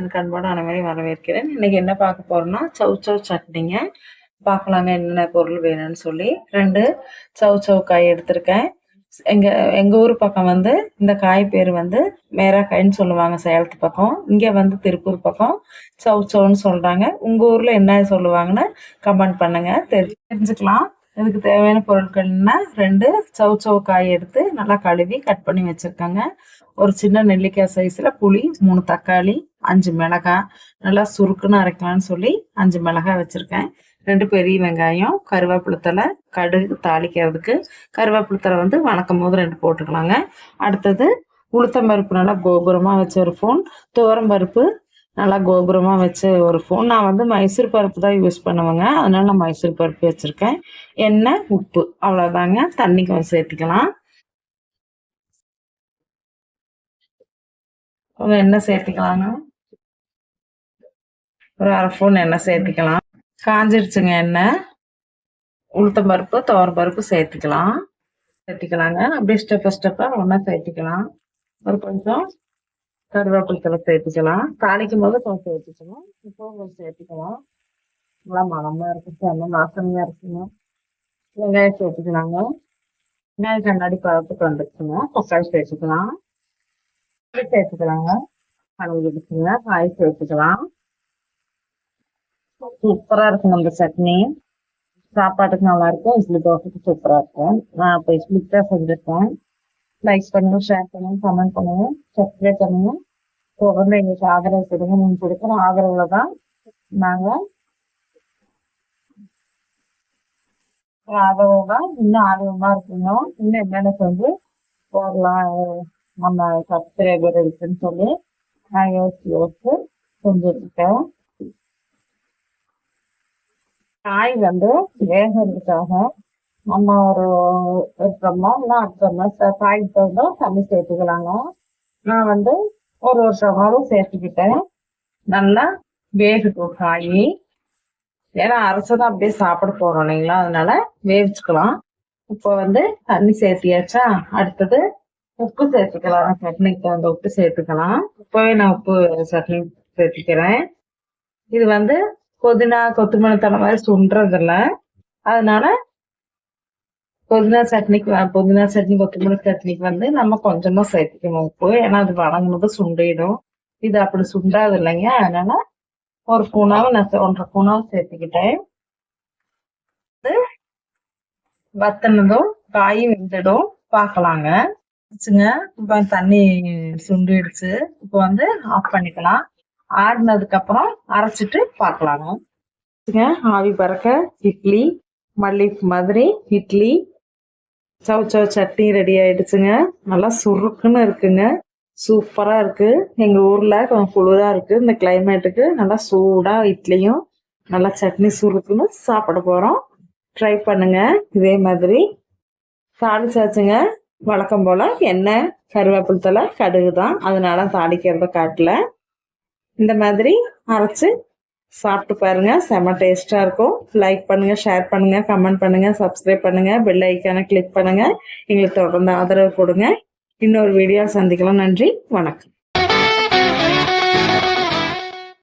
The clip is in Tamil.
கிச்சன் அன்போடு அனைவரையும் வரவேற்கிறேன். இன்றைக்கி என்ன பார்க்க போகிறோன்னா சவு சவு சட்னிங்க. பார்க்கலாங்க என்னென்ன பொருள் வேணும்னு சொல்லி. ரெண்டு சவு சவு காய் எடுத்திருக்கேன். எங்கள் எங்கள் ஊர் பக்கம் வந்து இந்த காய் பேர் வந்து மேராக்காய்ன்னு சொல்லுவாங்க சேலத்து பக்கம். இங்கே வந்து திருப்பூர் பக்கம். சவு சவுன்னு சொல்கிறாங்க உங்கள் ஊரில் என்ன சொல்லுவாங்கன்னு கமெண்ட் பண்ணுங்க. தெரிஞ்சுக்கலாம். இதுக்கு தேவையான பொருட்கள்னா ரெண்டு சவு சவு காய் எடுத்து நல்லா கழுவி கட் பண்ணி வச்சுருக்கேங்க. ஒரு சின்ன நெல்லிக்காய் சைஸில் புளி மூணு தக்காளி அஞ்சு மிளகாய் நல்லா சுருக்குன்னு அரைக்கலாம்னு சொல்லி அஞ்சு மிளகாய் வச்சுருக்கேன். ரெண்டு பெரிய வெங்காயம் கருவேப்பிலத்தலை கடுகு தாளிக்கிறதுக்கு கருவேப்பிலத்தலை வந்து வணக்கம் போது ரெண்டு போட்டுக்கலாங்க. அடுத்தது உளுத்தம் பருப்பு நல்லா கோபுரமாக வச்ச ஒரு ஃபோன் துவரம் பருப்பு நல்லா கோபுரமாக வச்ச ஒரு ஃபோன் நான் வந்து மைசூர் பருப்பு தான் யூஸ் பண்ணுவேங்க. அதனால நான் மைசூர் பருப்பு வச்சுருக்கேன். எண்ணெய் உப்பு அவ்வளோதாங்க தண்ணி கொஞ்சம் சேர்த்துக்கலாம். கொஞ்சம் எண்ணெய் சேர்த்துக்கலாங்க. ஒரு அரை ஸ்பூன் எண்ணெய் சேர்த்துக்கலாம். காஞ்சிருச்சுங்க எண்ணெய். உளுத்தம் பருப்பு துவரம் பருப்பு சேர்த்துக்கலாம். சேர்த்துக்கலாங்க. அப்படியே ஸ்டெப்பை ஸ்டெப்பாக ஒன்றா சேர்த்துக்கலாம். ஒரு கொஞ்சம் கருவேப்பிலை சேர்த்துக்கலாம். தாளிக்கும் போது கொஞ்சம் சேர்த்துக்கணும் இப்போ கொஞ்சம் சேர்த்துக்கலாம். நல்லா மனமாக இருக்கும். செம்ம வாசனையாக இருக்குங்க. வெங்காயம் சேர்த்துக்கலாங்க. வெங்காயம் கண்ணாடி பழத்துக்கு வந்துருச்சுங்க. தக்காளி சேர்த்துக்கலாம். சேர்த்துக்கலாங்க. கலந்துடுச்சுங்க காய் சேர்த்துக்கலாம். சூப்பராக இருக்கும் அந்த சட்னி. சாப்பாட்டுக்கு நல்லா இருக்கும். இட்லி தோசைக்கு சூப்பராக இருக்கும். நான் இப்போ இட்லி தான் செஞ்சுருக்கேன். லைக் பண்ணுங்க ஷேர் பண்ணுங்க கமெண்ட் பண்ணுங்க. சப்ஸ்கிரைப் பண்ணுங்க. தொடர்ந்து எங்களுக்கு ஆதரவு கொடுங்க. நீங்க கொடுக்குற ஆதரவுல தான் நாங்க ஆதரவு தான் இன்னும் ஆர்வமா இருக்கணும். இன்னும் என்னென்ன செஞ்சு போடலாம். நம்ம சப்ஸ்கிரைபர் இருக்குன்னு சொல்லி நான் யோசிச்சு யோசிச்சு செஞ்சுருக்கேன் காய் வந்து வேகிறதுக்காக நம்ம ஒரு எடுத்தோம்னா இல்லை அடுத்தோம்னா காய்க்கு வந்து தண்ணி சேர்த்துக்கலாங்க. நான் வந்து ஒரு ஒரு டமாரும் சேர்த்துக்கிட்டேன். நல்லா வேகட்டும் காய் ஏன்னா அரைச்சதான் அப்படியே சாப்பிட போறோம் இல்லைங்களா? அதனால வேவிச்சுக்கலாம். இப்போ வந்து தண்ணி சேர்த்தியாச்சா? அடுத்தது உப்பு சேர்த்துக்கலாம். சட்னிக்கு தகுந்த உப்பு சேர்த்துக்கலாம். இப்போவே நான் உப்பு சட்னி சேர்த்துக்கிறேன். இது வந்து புதினா கொத்தமல்லி தலை மாதிரி சுண்டுறதில்ல அதனால புதினா சட்னிக்கு புதினா சட்னி கொத்தமல்லி சட்னிக்கு வந்து நம்ம கொஞ்சமா சேர்த்துக்கணும் உப்பு. ஏன்னா அது வணங்குனது சுண்டிடும். இது அப்படி சுண்டாது இல்லைங்க அதனால ஒரு பூனாவை நான் ஒன்றரை பூனாவை சேர்த்துக்கிட்டேன். வத்தனதும் காயும் வெந்துடும் பார்க்கலாங்க. இப்போ தண்ணி சுண்டிடுச்சு. இப்போ வந்து ஆஃப் பண்ணிக்கலாம். ஆடினதுக்கு அப்புறம் அரைச்சிட்டு பார்க்கலாங்க ஆவி பறக்க இட்லி மல்லி மாதிரி இட்லி. சவு சவு சட்னி ரெடி ஆயிடுச்சுங்க. நல்லா சுருக்குன்னு இருக்குங்க. சூப்பரா இருக்கு. எங்க ஊர்ல கொஞ்சம் குளிரா இருக்கு. இந்த கிளைமேட்டுக்கு நல்லா சூடா இட்லியும் நல்லா சட்னி சுருக்குன்னு சாப்பிட போறோம். ட்ரை பண்ணுங்க. இதே மாதிரி தாளிச்சாச்சுங்க. வழக்கம் போல எண்ணெய் கருவேப்பிலை தலை கடுகு தான் அதனால தாளிக்கிறத காட்டல. இந்த மாதிரி அரைச்சு சாப்பிட்டு பாருங்க. செம்ம டேஸ்டா இருக்கும். லைக் பண்ணுங்க ஷேர் பண்ணுங்க கமெண்ட் பண்ணுங்க சப்ஸ்கிரைப் பண்ணுங்க பெல் ஐக்கான கிளிக் பண்ணுங்க. எங்களுக்கு தொடர்ந்து ஆதரவு கொடுங்க. இன்னொரு வீடியோ சந்திக்கலாம். நன்றி. வணக்கம்.